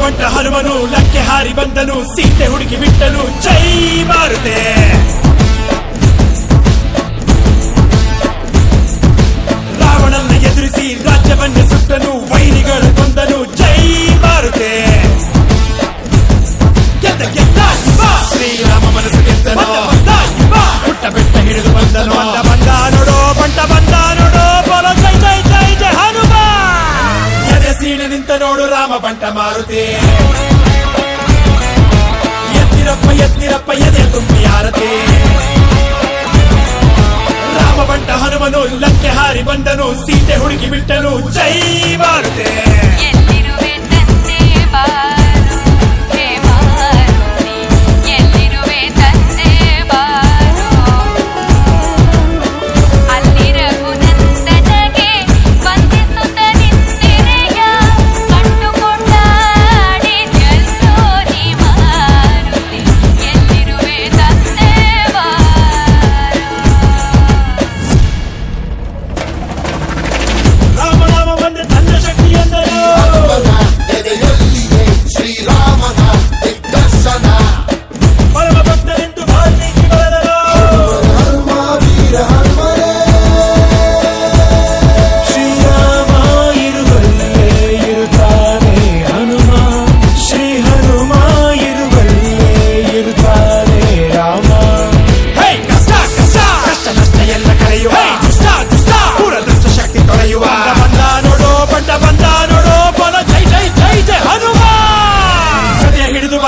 ರಾಮವಂಟ ಹನುಮನು ಲಕ್ಕೆ ಹಾರಿ ಬಂದನು ಸೀತೆ ಹುಡುಕಿ ಬಿಟ್ಟನು ಜೈ ಮಾರುತೆ ರಾವಣನ್ನ ಎದುರಿಸಿ ರಾಜ್ಯವನ್ನೇ ಸುಟ್ಟನು ವೈರಿಗಳ ಕೊಂದನು ಜೈ ಮಾರುತೆ ಗೆದ್ದ ಗೆದ್ದ ಇವ. ಶ್ರೀರಾಮ ಮನಸ್ಸು ಗೆದ್ದನು ಬಂದ ಇವ. ಪುಟ್ಟ ಬೆಟ್ಟ ಹಿಡಿದು ಬಂದನು ಬಂದ ಬಂದ ನೋಡೋ ಬಂಟ ಬಂದ ನೋಡೋ ಬೋಲೋ ಜೈ ಜೈ ಜೈ ಜೈ ಹನುಮ ಎದೆ ಸೀಳು ನಿಂತ ನೋಡು ರಾಮ ಬಂಟ ಮಾರುತಿ ಎತ್ತಿರಪ್ಪ ಎತ್ತಿರಪ್ಪ ಎದೆ ತುಂಬಿ ಆರತಿ ರಾಮ ಬಂಟ ಹನುಮನು ಲಕ್ಕೆ ಹಾರಿ ಬಂದನು ಸೀತೆ ಹುಡುಕಿ ಬಿಟ್ಟನು ಜೈ ಮಾರುತೆ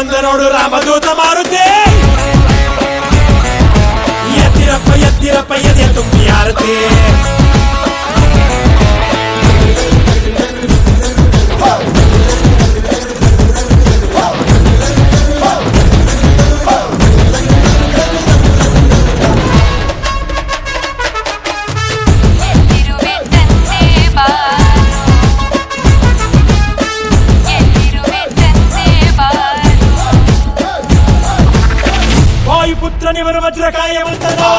వందనోడు రామదూత మారుతే ఎత్తిరప్ప ఎత్తిరప్ప ఎది తుమ్మి ఆరతే నివరు వజ్రకాయమంతలో